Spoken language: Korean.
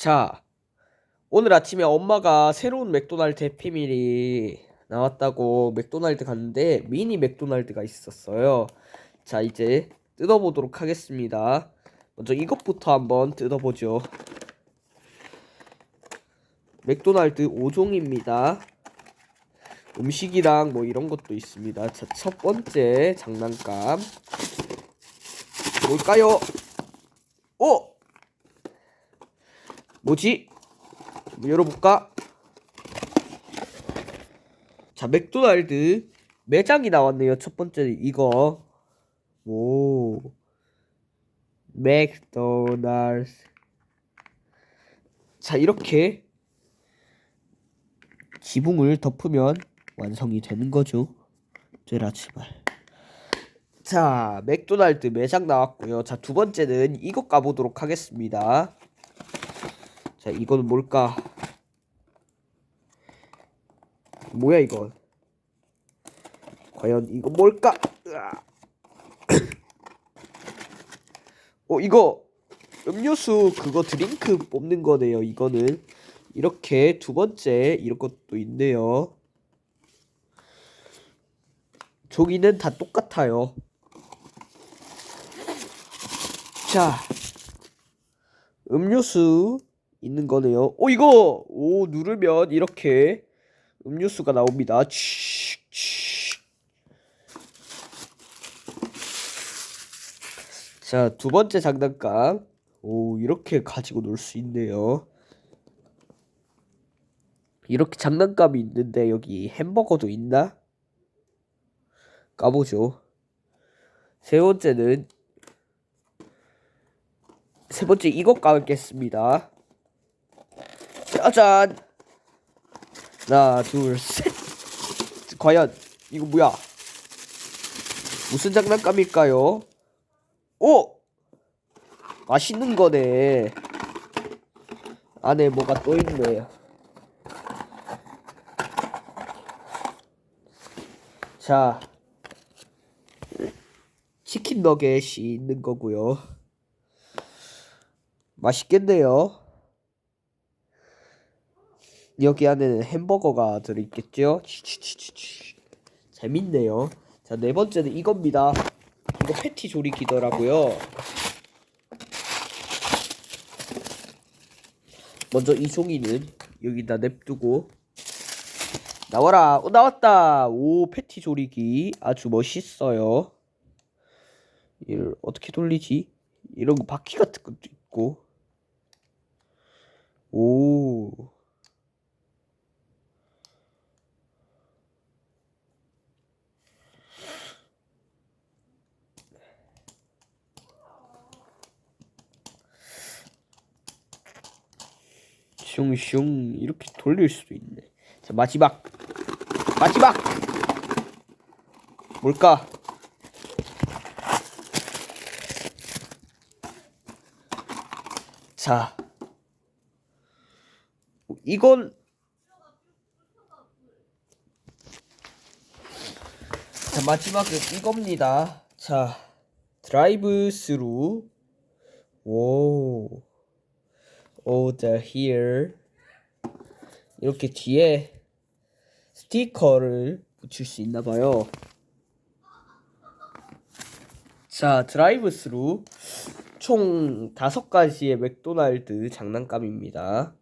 자, 오늘 아침에 엄마가 새로운 맥도날드 해피밀이 나왔다고 맥도날드 갔는데 미니 맥도날드가 있었어요. 자, 이제 뜯어보도록 하겠습니다. 먼저 이것부터 한번 뜯어보죠. 맥도날드 5종입니다. 음식이랑 뭐 이런 것도 있습니다. 자, 첫 번째 장난감. 뭘까요? 어? 뭐지? 열어볼까? 자, 맥도날드 매장이 나왔네요. 첫 번째 이거. 오. 맥도날드. 자, 이렇게 지붕을 덮으면 완성이 되는 거죠. 되라 제발. 자, 맥도날드 매장 나왔고요. 자, 두 번째는 이것 가보도록 하겠습니다. 자, 이거는 뭘까? 뭐야 이건? 과연 이거 뭘까? 어, 이거 음료수 그거 드링크 뽑는 거네요. 이거는 이렇게 두 번째 이런 것도 있네요. 종이는 다 똑같아요. 자, 음료수 있는 거네요. 오 이거 오 누르면 이렇게 음료수가 나옵니다. 치, 치. 자, 두 번째 장난감. 오 이렇게 가지고 놀 수 있네요. 이렇게 장난감이 있는데 여기 햄버거도 있나? 까보죠. 세 번째는 세 번째 이것 까겠습니다. 짜잔. 하나, 둘, 셋. 과연 이거 뭐야? 무슨 장난감일까요? 오! 맛있는 거네. 안에 뭐가 또 있네. 자, 치킨 너겟이 있는 거고요. 맛있겠네요. 여기 안에는 햄버거가 들어있겠죠? 재밌네요. 자, 네 번째는 이겁니다. 이거 패티 조리기더라고요. 먼저 이 종이는 여기다 냅두고 나와라. 어, 나왔다. 오, 패티 조리기 아주 멋있어요. 이를 어떻게 돌리지? 이런 거 바퀴 같은 것도 있고. 오. 슝슝 이렇게 돌릴 수도 있네. 자 마지막 마지막 뭘까? 자 이건 자 마지막은 이겁니다. 자 드라이브 스루 오 order here 이렇게 뒤에 스티커를 붙일 수 있나 봐요. 자, 드라이브 스루 총 다섯 가지의 맥도날드 장난감입니다.